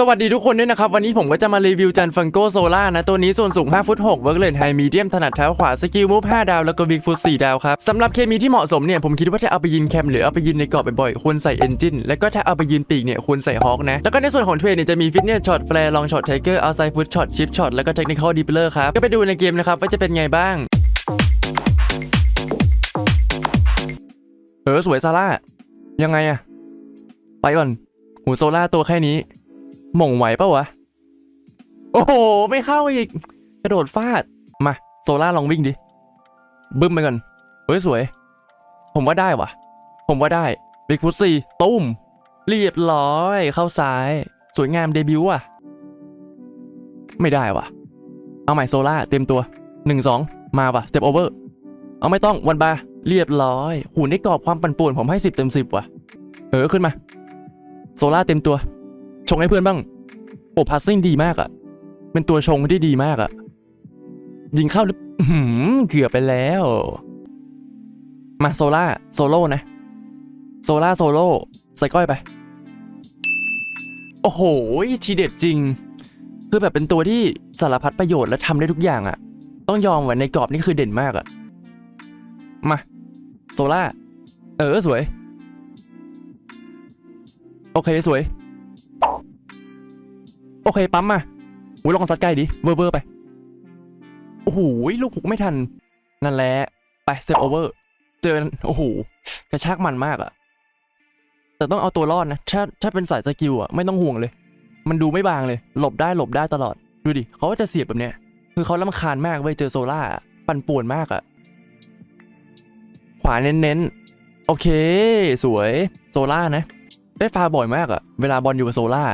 สวัสดีทุกคนด้วยนะครับ วันนี้ผมก็จะมารีวิวจันฟังโกโซล่านะ ตัวนี้ส่วนสูง 5 ฟุต6เวิร์กเลนไฮมีเดียมถนัดเท้าขวา สกิลมูฟ5ดาว แล้วก็บิ๊กฟุต4ดาวครับสำหรับเคมีที่เหมาะสมเนี่ย ผมคิดว่าถ้าเอาไปยืนแคม หรือเอาไปยืนในเกาะบ่อยๆควรใส่เอนจินแล้วก็ถ้าเอาไปยืนปีกเนี่ยควรใส่ฮอคนะ แล้วก็ในส่วนของเทรดเนี่ยจะมีฟิตเนสช็อตแฟร์ลองช็อตเทเกอร์เอาไซฟุตช็อตชิปช็อตแล้วก็เทคนิคอลดิปเลอร์ครับก็ไปดูในเกมนะครับว่าจะเป็นไงบ้างเออสวยซาร่ายังไงอะไปก่อนหูโซล่าตัวแค่นี้ ม่งไหวปะวะ โอ้โห ไม่เข้าอีก กระโดดฟาด มา โซล่าลองวิ่งดิ บึ้มไปก่อน เฮ้ย สวย ผมว่าได้วะผมว่าได้บิ๊กฟุตซีตุ้ม เรียบร้อย เข้าซ้าย สวยงามเดบิวต์อะ ไม่ได้วะเอาใหม่โซล่าเต็มตัว 1 2 มาว่ะเจ็บโอเวอร์ เอาไม่ต้องวันบาเรียบร้อยหูในกรอบความปั่นป่วนผมให้ 10 เต็ม 10 ว่ะ เออขึ้นมา โซล่าเต็มตัว ชงให้เพื่อนบ้างโอ้พัสซิ่งดีมากอะเป็นตัวชงที่ดีมากอะยิงเข้าหรืออื้อหือเกือบไปแล้ว มาโซล่าโซโล่นะ โซล่าโซโล่ใส่ก้อยไป โอ้โหทีเด็ดจริง คือแบบเป็นตัวที่สารพัดประโยชน์และทำได้ทุกอย่างอะต้องยอมว่าในกรอบนี่คือเด่นมากอะมาโซล่า เออ สวย โอเค สวย โอเคปั๊มมาอุ้ยลองซัดใกล้ดิเวอร์เวอร์ไป โอ้โหลูกหุกไม่ทัน นั่นแหละ ไปสเต็ปโอเวอร์ เจอ โอ้โหกระชากมันมากอะแต่ต้องเอาตัวรอดนะ ถ้าถ้าเป็นสายสกิลอะไม่ต้องห่วงเลย มันดูไม่บางเลย หลบได้หลบได้ตลอด ดูดิเขาจะเสียบแบบเนี้ย คือเขาลำคาญมากเว้ยเจอโซล่าปั่นป่วนมากอะขวาเน้นๆ โอเค สวยโซล่านะ ได้ฟาบ่อยมากอะเวลาบอลอยู่กับโซล่า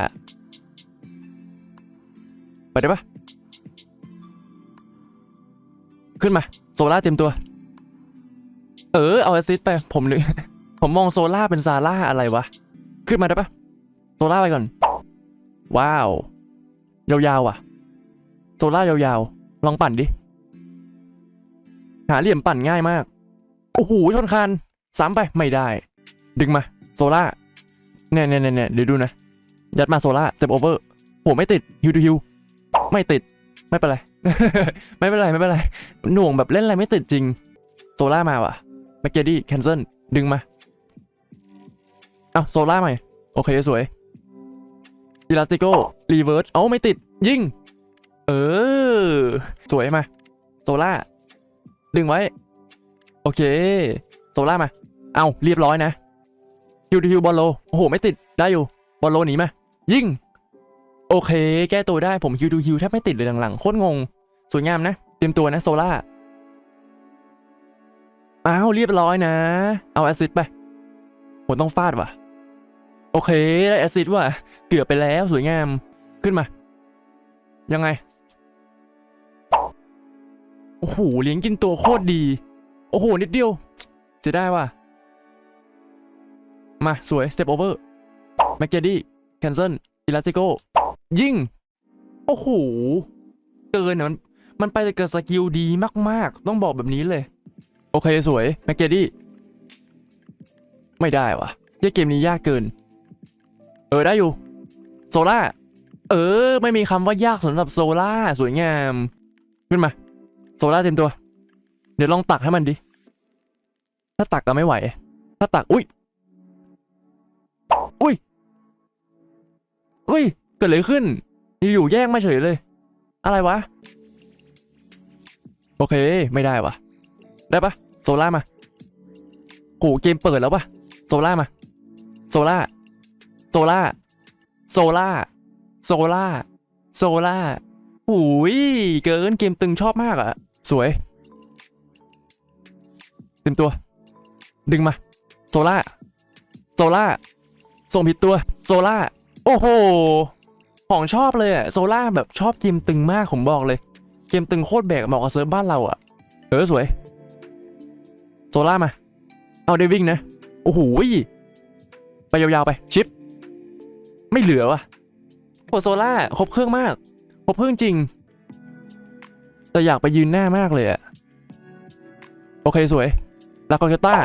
ไปได้ปะขึ้นมา โซล่าเต็มตัว เออ เอาแอซิสต์ไป ผมนึกผมมองโซล่าเป็นซาร่าอะไรวะ ขึ้นมาได้ปะโซล่าไปก่อน ว้าว ยาวๆอะ โซล่ายาวๆ ลองปั่นดิ หาเหลี่ยมปั่นง่ายมาก โอ้โห ชนคานซ้ำไป ไม่ได้ ดึงมา โซล่าเนี่ยเนี่ยเนี่ยเดี๋ยวดูนะ ยัดมาโซล่าสเต็ปโอเวอร์โหไม่ติดฮิวทูฮิว ไม่ติดไม่เป็นไร ไม่เป็นไรไม่เป็นไร หน่วงแบบเล่นอะไรไม่ติดจริง โซล่ามาว่ะแมกเกดี้แคนเซิลดึงมาอ้าวโซล่าใหม่ โอเค สวยอิลาสติโกรีเวิร์สเอ้าไม่ติด ยิง เออ สวยมา โซล่า ดึงไว้ โอเค โซล่ามา เอาเรียบร้อยนะฮิวฮิวบอลโล โอ้โห ไม่ติดได้อยู่ บอลโลหนีมา ยิง โอเค แก้ตัวได้ผมคิวดูคิวแทบไม่ติดเลยหลังๆโคตรงง สวยงามนะ เตรียมตัวนะโซล่าอ้าวเรียบร้อยนะ เอาแอซิดไปผมต้องฟาดว่ะ โอเคได้แอซิดว่ะ เกือบไปแล้วสวยงามขึ้นมา ยังไง โอ้โหเลี้ยงกินตัวโคตรดี โอ้โห นิดเดียว จะได้ว่ะ มา สวยสเต็ปโอเวอร์แมกเกดี้แคนเซิลอิลาสติโก ยิง โอ้โห เกินมัน มันไปเกับสกิลดีมากๆ ต้องบอกแบบนี้เลย โอเคสวย แมกเกดี้ ไม่ได้วะเยเกมนี้ยากเกิน เออได้อยู่ โซล่า เออ ไม่มีคำว่ายากสำหรับโซล่า สวยงาม ขึ้นมา โซล่าเต็มตัว เดี๋ยวลองตักให้มันดิ ถ้าตักก็ไม่ไหว ถ้าตัก อุ้ย อุ้ย อุ้ย กิดอะไรขึ้นอยู่แย่งมาเฉยเลย อะไรวะ โอเค ไม่ได้วะได้ปะโซล่ามาโหเกมเปิดแล้วปะโซล่ามา โซล่า โซล่า โซล่า โซล่า โซล่าหูยเกินเกมตึงชอบมากอะสวยเต็มตัว ดึงมา โซล่า โซล่า ส่งผิดตัว โซล่า โอ้โห ของชอบเลยอะโซล่าแบบชอบเกมตึงมากผมบอกเลย เกมตึงโคตรแบกเหมาะกับเซิร์ฟบ้านเราอะเออสวย โซล่ามา เอาได้วิ่งนะ โอ้โหไปยาวๆไปชิป ไม่เหลือวะโหโซล่าครบเครื่องมาก ครบเครื่องจริง แต่อยากไปยืนหน้ามากเลยอะโอเคสวยลากอเกต้า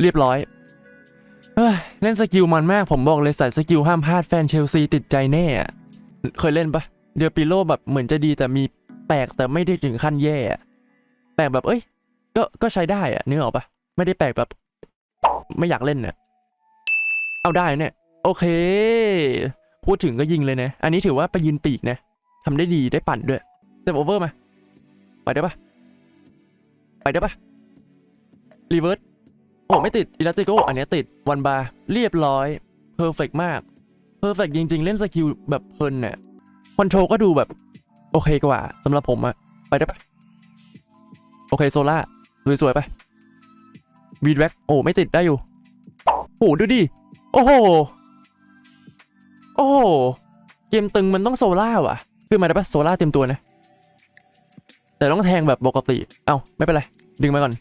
เรียบร้อย เล่นสกิลมันมากผมบอกเลยใส่สกิลห้ามพลาดแฟนเชลซีติดใจแน่ เคยเล่นปะเดอปิโลแบบเหมือนจะดีแต่มีแปลกแต่ไม่ได้ถึงขั้นแย่แปลกแบบเอ้ย ก็ก็ใช้ได้อะนึกออกปะไม่ได้แปลกแบบ ไม่อยากเล่นเนี่ยเอาได้เนี่ย โอเค พูดถึงก็ยิงเลยนะ อันนี้ถือว่าไปยืนปีกนะทำได้ดีได้ปั่นด้วยเซฟโอเวอร์มา ไปได้ปะไปได้ปะรีเวิร์ส โอ้ไม่ติดอิลาติโกอันนี้ติดวันบาร์เรียบร้อยเพอร์เฟกมากเพอร์เฟกจริง ๆ เล่นสกิลแบบเพลินเนี่ยคอนโทรก็ดูแบบโอเคกว่าสำหรับผมอะไปได้ปะโอเคโซล่าสวยๆไปวีดแว็กโอ้ไม่ติดได้อยู่โอ้ดูดิโอ้โหโอ้โหเกมตึงมันต้องโซล่าว่ะขึ้นมาได้ปะโซล่าเต็มตัวนะ แต่ต้องแทงแบบปกติ เอ้าไม่เป็นไร ดึงมาก่อน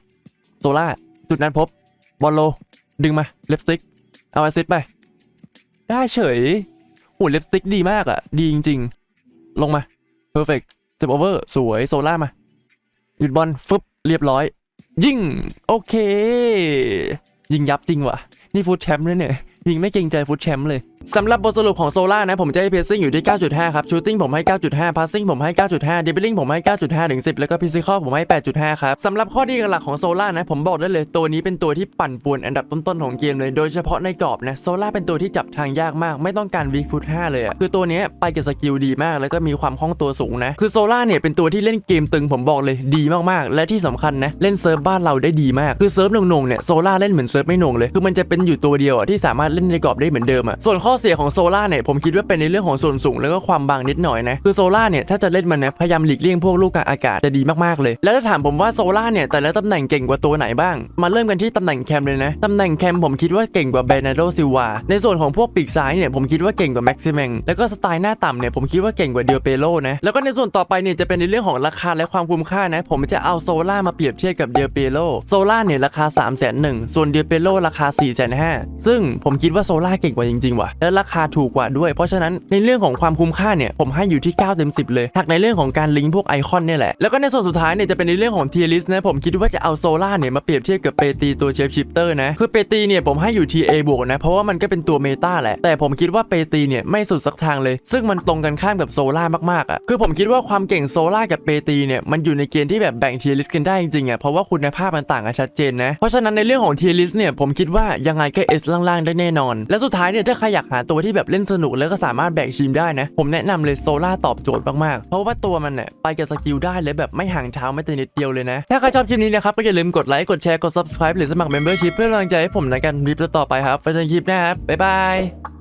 โซล่าจุดนั้นพบ บอลโล ดึงมา เลฟสติก เอาแอสซิสไป ได้เฉยโอ้เลฟสติกดีมากอะ่ะดีจริง ๆ ลงมา เพอร์เฟกต์เซฟโอเวอร์ สวย โซล่ามา หยุดบอล ฟึบ เรียบร้อย ยิง โอเค ยิงยับจริงว่ะ นี่ฟุตแชมป์เลยเนี่ย ยิงไม่เกรงใจฟุตแชมป์เลย สำหรับบทสรุปของโซล่านะผมจะให้เพซซิ่งอยู่ที่ 9.5 ครับชูตติ้งผมให้ 9.5พาสซิ่งผมให้ 9.5เดบิลิงผมให้ 9.5 ถึง 10 แล้วก็พิซิคอลผมให้ 8.5 ครับสำหรับข้อดีหลักของโซล่านะผมบอกได้เลยตัวนี้เป็นตัวที่ปั่นป่วนอันดับต้นๆของเกมเลย โดยเฉพาะในกรอบนะโซล่าเป็นตัวที่จับทางยากมาก ไม่ต้องการวีฟุต5เลยอะคือตัวนี้ไปกับสกิลดีมากแล้วก็มีความคล่องตัวสูงนะคือโซล่าเนี่ยเป็นตัวที่เล่นเกมตึงผมบอกเลยดีมากๆ และที่สำคัญนะเล่นเซิร์ฟบ้านเราได้ดีมากคือเซิร์ฟหน่งๆเนี่ยโซล่าเล่นเหมือนเซิร์ฟไม่หน่งเลยคือมันจะเป็นอยู่ตัวเดียวอะที่สามารถเล่นในกรอบได้เหมือนเดิมอะส่วนข้อเสียของโซล่าเนี่ยผมคิดว่าเป็นในเรื่องของส่วนสูงแล้วก็ความบางนิดหน่อยนะคือโซล่าเนี่ยถ้าจะเล่นมันนะพยายามหลีกเลี่ยงพวกลูกกาอากาศจะดีมากๆเลย แล้วถ้าถามผมว่าโซล่าเนี่ยแต่ละตำแหน่งเก่งกว่าตัวไหนบ้าง มาเริ่มกันที่ตำแหน่งแคมเลยนะตำแหน่งแคมผมคิดว่าเก่งกว่าเบนาโดซิลวาในส่วนของพวกปีกซ้ายเนี่ยผมคิดว่าเก่งกว่าแม็กซิเมงแล้วก็สไตล์หน้าต่ำเนี่ยผมคิดว่าเก่งกว่าเดียเปโลนะแล้วก็ในส่วนต่อไปเนี่ยจะเป็นในเรื่องของราคาและความคุ้มค่านะผมจะเอาโซล่ามาเปรียบเทียบกับเดียเปโลโซล่าเนี่ยราคา 3 0 0 0 0 0ส่วนเดียเปโลราคา 4 5 0 0 0ซึ่งผมคิดว่าโซล่าเก่งกว่าจริงๆว่ะและราคาถูกกว่าด้วย เพราะฉะนั้นในเรื่องของความคุ้มค่าเนี่ยผมให้อยู่ที่ 9 เต็ม 10 เลยหากในเรื่องของการลิงก์พวกไอคอนเนี่ยแหละแล้วก็ในส่วนสุดท้ายเนี่ยจะเป็นในเรื่องของเทียริสนะผมคิดว่าจะเอาโซล่าเนี่ยมาเปรียบเทียบกับเปตีตัวเชฟชิปเตอร์นะคือเปตีเนี่ยผมให้อยู่ TA บวกนะเพราะว่ามันก็เป็นตัวเมตาแหละแต่ผมคิดว่าเปตีเนี่ยไม่สุดสักทางเลย ซึ่งมันตรงกันข้ามกับโซล่ามากๆอะคือผมคิดว่าความเก่งโซล่ากับเปตีเนี่ยมันอยู่ในเกณฑ์ที่แบบแบ่งเทียริสกันได้จริงๆอะเพราะว่าคุณภาพมันต่างกันชัดเจนนะเพราะฉะนั้นในเรื่องของเทียริสเนี่ยผมคิดว่ายังไงก็เอสล่างๆได้แน่นอน และสุดท้ายเนี่ยถ้าใครอยากหาตัวที่แบบเล่นสนุกแล้วก็สามารถแบกทีมได้นะ ผมแนะนำเลยโซล่าตอบโจทย์มากๆ เพราะว่าตัวมันเนี่ยไปกับสกิลได้เลยแบบไม่ห่างเท้าไม่แต่นิดเดียวเลยนะ ถ้าใครชอบคลิปนี้นะครับก็อย่าลืมกดไลค์กดแชร์กด subscribe หรือสมัคร membership เพื่อเป็นกำลังใจให้ผมในการรีบต่อไปครับไปเจอคลิปหน้าครับบ๊ายบาย